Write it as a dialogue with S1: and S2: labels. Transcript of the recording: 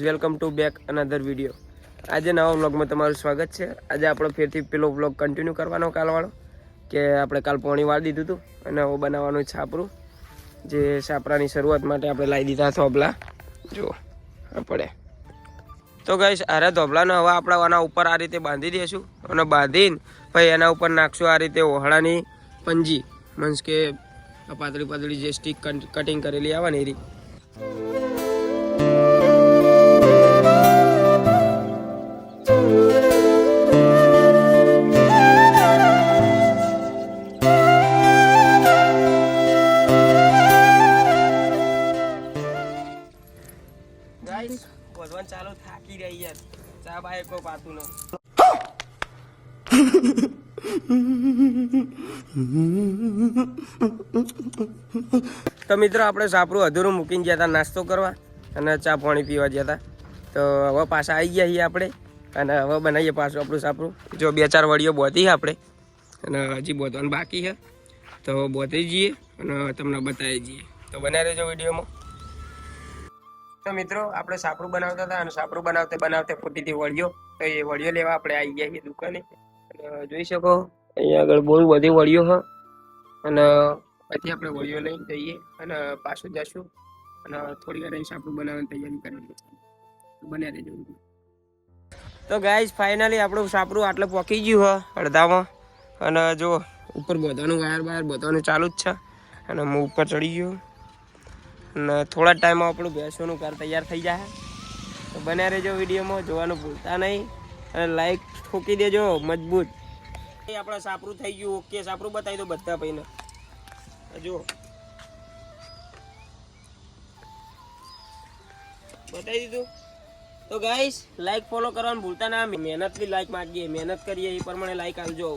S1: Welcome to back another video આજે નવા વ્લોગમાં તમારું સ્વાગત છે. આજે આપણો ફેરથી પેલો વ્લોગ કન્ટિન્યુ કરવાનો કાલવાળો, કે આપણે કાલ પોણી વાળી દીધું હતું અને હવે બનાવવાનું છાપરું જે છાપરાની શરૂઆત માટે આપણે લાવી દીધા થોભલા જો આપણે તો ગઈશ અરે ધોબલાને હવે આપણે આના ઉપર આ રીતે બાંધી દઈશું અને બાંધીને પછી એના ઉપર નાખશું આ રીતે ઓહળાની પંજી. મીન્સ કે પાતળી પાતળી જે સ્ટીક કટિંગ કરેલી આવે ને એ રીત. ગાઈસ ચાલુ થાકી રહી યાર. ચા બાય પાતું ન. તો મિત્રો આપણે સાપરું અધૂરું મૂકીને ગયા હતા નાસ્તો કરવા અને ચા પાણી પીવા ગયા હતા તો હવે પાછા આવી ગયા છીએ આપણે અને હવે બનાવીએ પાછું આપણું સાપરું. જો બે ચાર વડીઓ બોતી આપણે અને હજી બોતવાનું બાકી છે. તો બોતી જઈએ અને તમને બતાવી જઈએ તો બનાવી રહેજો વિડીયોમાં. તો મિત્રો, આપણે સાપરું બનાવતા હતા અને સાપરું બનાવતે બનાવતે ફૂટી હતી વળીઓ તો એ વળીઓ લેવા આપણે આવી ગયા છીએ દુકાને. જોઈ શકો, અહીંયા આગળ બહુ બધી વળીઓ હ. અને પછી આપણે વળીઓ લઈને જઈએ અને પાછું જશું. અને થોડી વાર અહીં સાપરું બનાવવાની તૈયારી કરવાની બન્યા રહેજો તો ગાઈઝ ફાઇનલી આપણું સાપરું આટલું પોકી ગયું હ, અડધામાં. અને જો, ઉપર બધાનું વાયર બાયર બધાનું ચાલુ જ છે. અને હું ઉપર ચડી ગયો. અને થોડા ટાઈમમાં આપણું ભેંસોનું ઘર તૈયાર થઈ જાય. તો બન્યા રહેજો વિડીયોમાં, જોવાનું ભૂલતા નહીં. અને લાઈક ઠોકી દેજો, મજબૂત. આપણે સાપરું થઈ ગયું ઓકે સાપરું બતાવી દો બધા ભાઈને. જો બતાવી દીધું? તો ગાઈસ લાઈક ફોલો કરવાનું ભૂલતા ના. મહેનત બી લાઈક માગીએ, મહેનત કરીએ, એ પ્રમાણે લાઈક આવજો